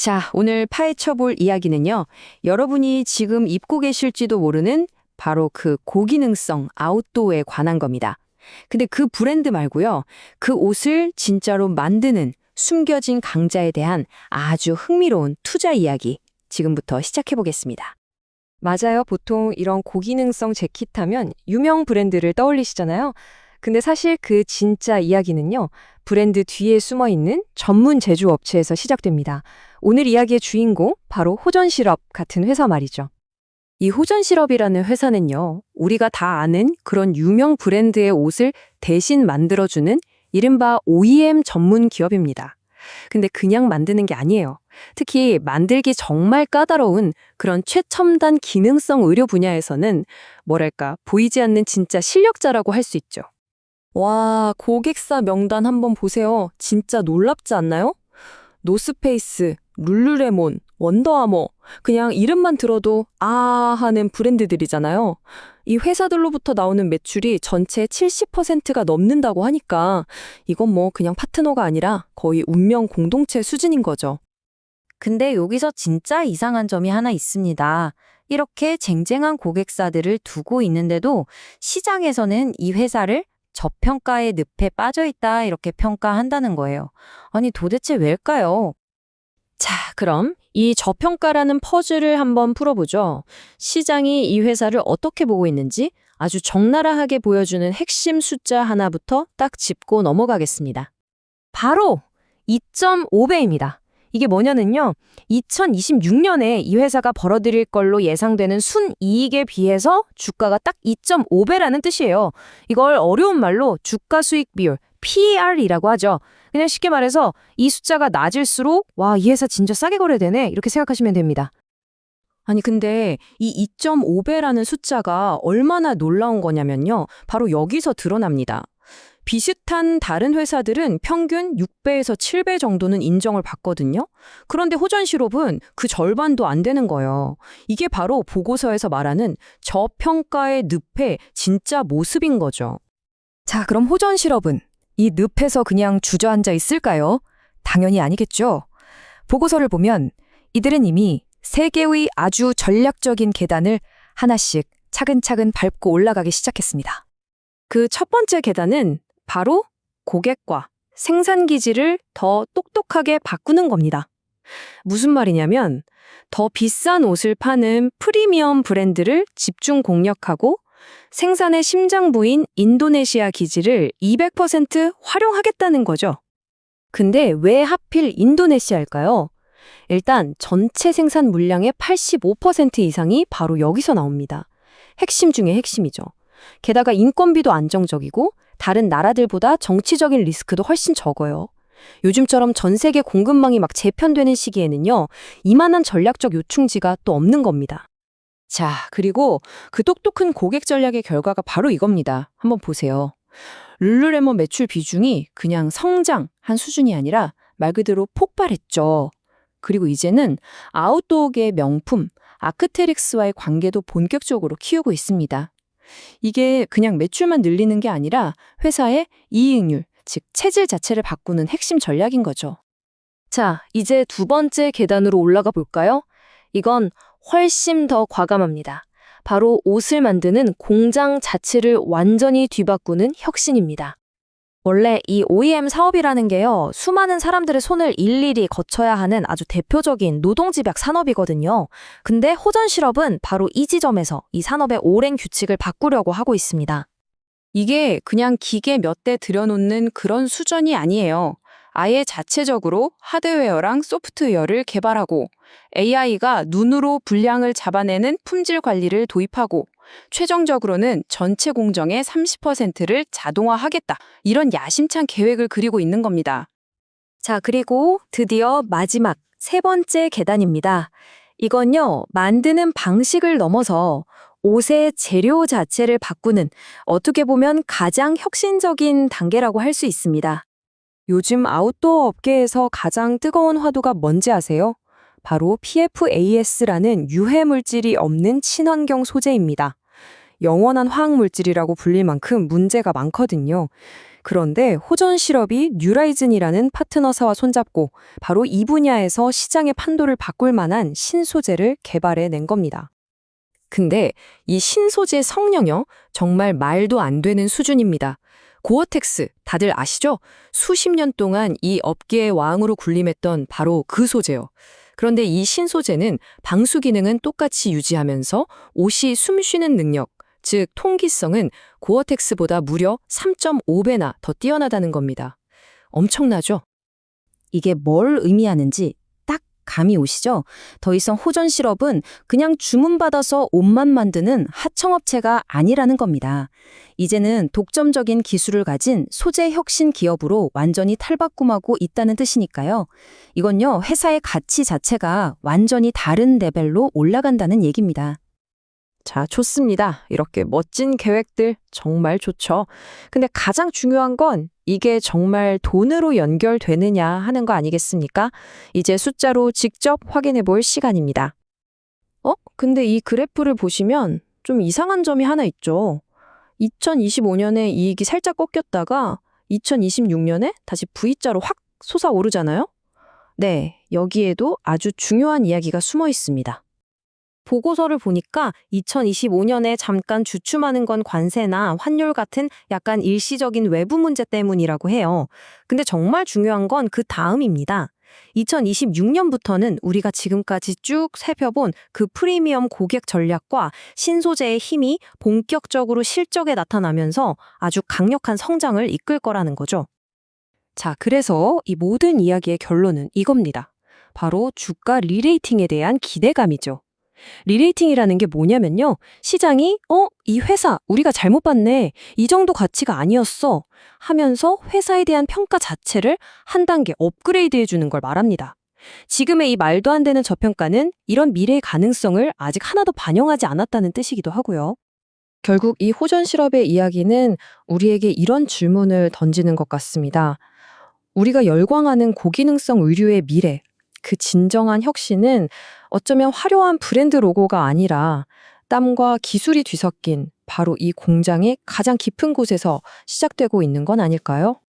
자, 오늘 파헤쳐볼 이야기는요. 여러분이 지금 입고 계실지도 모르는 바로 그 고기능성 아웃도어에 관한 겁니다. 근데 그 브랜드 말고요. 그 옷을 진짜로 만드는 숨겨진 강자에 대한 아주 흥미로운 투자 이야기 지금부터 시작해 보겠습니다. 맞아요. 보통 이런 고기능성 재킷 하면 유명 브랜드를 떠올리시잖아요. 근데 사실 그 진짜 이야기는요, 브랜드 뒤에 숨어 있는 전문 제조업체에서 시작됩니다. 오늘 이야기의 주인공, 바로 호전시럽 같은 회사 말이죠. 이 호전시럽이라는 회사는요, 우리가 다 아는 그런 유명 브랜드의 옷을 대신 만들어주는 이른바 OEM 전문 기업입니다. 근데 그냥 만드는 게 아니에요. 특히 만들기 정말 까다로운 그런 최첨단 기능성 의료 분야에서는 뭐랄까, 보이지 않는 진짜 실력자라고 할 수 있죠. 와, 고객사 명단 한번 보세요. 진짜 놀랍지 않나요? 노스페이스, 룰루레몬, 원더아머, 그냥 이름만 들어도 아 하는 브랜드들이잖아요. 이 회사들로부터 나오는 매출이 전체 70%가 넘는다고 하니까 이건 뭐 그냥 파트너가 아니라 거의 운명 공동체 수준인 거죠. 근데 여기서 진짜 이상한 점이 하나 있습니다. 이렇게 쟁쟁한 고객사들을 두고 있는데도 시장에서는 이 회사를 저평가의 늪에 빠져 있다 이렇게 평가한다는 거예요. 아니 도대체 왜일까요? 자, 그럼 이 저평가라는 퍼즐을 한번 풀어보죠. 시장이 이 회사를 어떻게 보고 있는지 아주 적나라하게 보여주는 핵심 숫자 하나부터 딱 짚고 넘어가겠습니다. 바로 2.5배입니다. 이게 뭐냐면요. 2026년에 이 회사가 벌어들일 걸로 예상되는 순이익에 비해서 주가가 딱 2.5배라는 뜻이에요. 이걸 어려운 말로 주가 수익 비율, PER이라고 하죠. 그냥 쉽게 말해서 이 숫자가 낮을수록 와, 이 회사 진짜 싸게 거래되네. 이렇게 생각하시면 됩니다. 아니, 근데 이 2.5배라는 숫자가 얼마나 놀라운 거냐면요. 바로 여기서 드러납니다. 비슷한 다른 회사들은 평균 6배에서 7배 정도는 인정을 받거든요. 그런데 호전시롭은 그 절반도 안 되는 거예요. 이게 바로 보고서에서 말하는 저평가의 늪의 진짜 모습인 거죠. 자, 그럼 호전 시럽은 이 늪에서 그냥 주저앉아 있을까요? 당연히 아니겠죠. 보고서를 보면 이들은 이미 세 개의 아주 전략적인 계단을 하나씩 차근차근 밟고 올라가기 시작했습니다. 그 첫 번째 계단은 바로 고객과 생산 기지를 더 똑똑하게 바꾸는 겁니다. 무슨 말이냐면 더 비싼 옷을 파는 프리미엄 브랜드를 집중 공략하고 생산의 심장부인 인도네시아 기지를 200% 활용하겠다는 거죠. 근데 왜 하필 인도네시아일까요? 일단 전체 생산 물량의 85% 이상이 바로 여기서 나옵니다. 핵심 중에 핵심이죠. 게다가 인건비도 안정적이고 다른 나라들보다 정치적인 리스크도 훨씬 적어요. 요즘처럼 전 세계 공급망이 막 재편되는 시기에는요, 이만한 전략적 요충지가 또 없는 겁니다. 자, 그리고 그 똑똑한 고객 전략의 결과가 바로 이겁니다. 한번 보세요. 룰루레몬 매출 비중이 그냥 성장한 수준이 아니라 말 그대로 폭발했죠. 그리고 이제는 아웃도어계의 명품 아크테릭스와의 관계도 본격적으로 키우고 있습니다. 이게 그냥 매출만 늘리는 게 아니라 회사의 이익률, 즉 체질 자체를 바꾸는 핵심 전략인 거죠. 자, 이제 두 번째 계단으로 올라가 볼까요? 이건 훨씬 더 과감합니다. 바로 옷을 만드는 공장 자체를 완전히 뒤바꾸는 혁신입니다. 원래 이 OEM 사업이라는 게요, 수많은 사람들의 손을 일일이 거쳐야 하는 아주 대표적인 노동집약 산업이거든요. 근데 호전 실업은 바로 이 지점에서 이 산업의 오랜 규칙을 바꾸려고 하고 있습니다. 이게 그냥 기계 몇 대 들여놓는 그런 수준이 아니에요. 아예 자체적으로 하드웨어랑 소프트웨어를 개발하고 AI가 눈으로 분량을 잡아내는 품질 관리를 도입하고 최종적으로는 전체 공정의 30%를 자동화하겠다. 이런 야심찬 계획을 그리고 있는 겁니다. 자, 그리고 드디어 마지막 세 번째 계단입니다. 이건요, 만드는 방식을 넘어서 옷의 재료 자체를 바꾸는 어떻게 보면 가장 혁신적인 단계라고 할 수 있습니다. 요즘 아웃도어 업계에서 가장 뜨거운 화두가 뭔지 아세요? 바로 PFAS라는 유해 물질이 없는 친환경 소재입니다. 영원한 화학 물질이라고 불릴 만큼 문제가 많거든요. 그런데 호전 실업이 뉴라이즌이라는 파트너사와 손잡고 바로 이 분야에서 시장의 판도를 바꿀 만한 신소재를 개발해 낸 겁니다. 근데 이 신소재 성능요 정말 말도 안 되는 수준입니다. 고어텍스 다들 아시죠? 수십 년 동안 이 업계의 왕으로 군림했던 바로 그 소재요. 그런데 이 신소재는 방수 기능은 똑같이 유지하면서 옷이 숨쉬는 능력, 즉 통기성은 고어텍스보다 무려 3.5배나 더 뛰어나다는 겁니다. 엄청나죠? 이게 뭘 의미하는지 딱 감이 오시죠? 더 이상 호전 실업은 그냥 주문받아서 옷만 만드는 하청업체가 아니라는 겁니다. 이제는 독점적인 기술을 가진 소재 혁신 기업으로 완전히 탈바꿈하고 있다는 뜻이니까요. 이건요, 회사의 가치 자체가 완전히 다른 레벨로 올라간다는 얘기입니다. 자, 좋습니다. 이렇게 멋진 계획들 정말 좋죠. 근데 가장 중요한 건 이게 정말 돈으로 연결되느냐 하는 거 아니겠습니까? 이제 숫자로 직접 확인해 볼 시간입니다. 어? 근데 이 그래프를 보시면 좀 이상한 점이 하나 있죠. 2025년에 이익이 살짝 꺾였다가 2026년에 다시 V자로 확 솟아오르잖아요? 네, 여기에도 아주 중요한 이야기가 숨어 있습니다. 보고서를 보니까 2025년에 잠깐 주춤하는 건 관세나 환율 같은 약간 일시적인 외부 문제 때문이라고 해요. 근데 정말 중요한 건 그 다음입니다. 2026년부터는 우리가 지금까지 쭉 살펴본 그 프리미엄 고객 전략과 신소재의 힘이 본격적으로 실적에 나타나면서 아주 강력한 성장을 이끌 거라는 거죠. 자, 그래서 이 모든 이야기의 결론은 이겁니다. 바로 주가 리레이팅에 대한 기대감이죠. 리레이팅이라는 게 뭐냐면요. 시장이, 어, 이 회사, 우리가 잘못 봤네. 이 정도 가치가 아니었어. 하면서 회사에 대한 평가 자체를 한 단계 업그레이드 해 주는 걸 말합니다. 지금의 이 말도 안 되는 저평가는 이런 미래의 가능성을 아직 하나도 반영하지 않았다는 뜻이기도 하고요. 결국 이 호전 실업의 이야기는 우리에게 이런 질문을 던지는 것 같습니다. 우리가 열광하는 고기능성 의류의 미래, 그 진정한 혁신은 어쩌면 화려한 브랜드 로고가 아니라 땀과 기술이 뒤섞인 바로 이 공장의 가장 깊은 곳에서 시작되고 있는 건 아닐까요?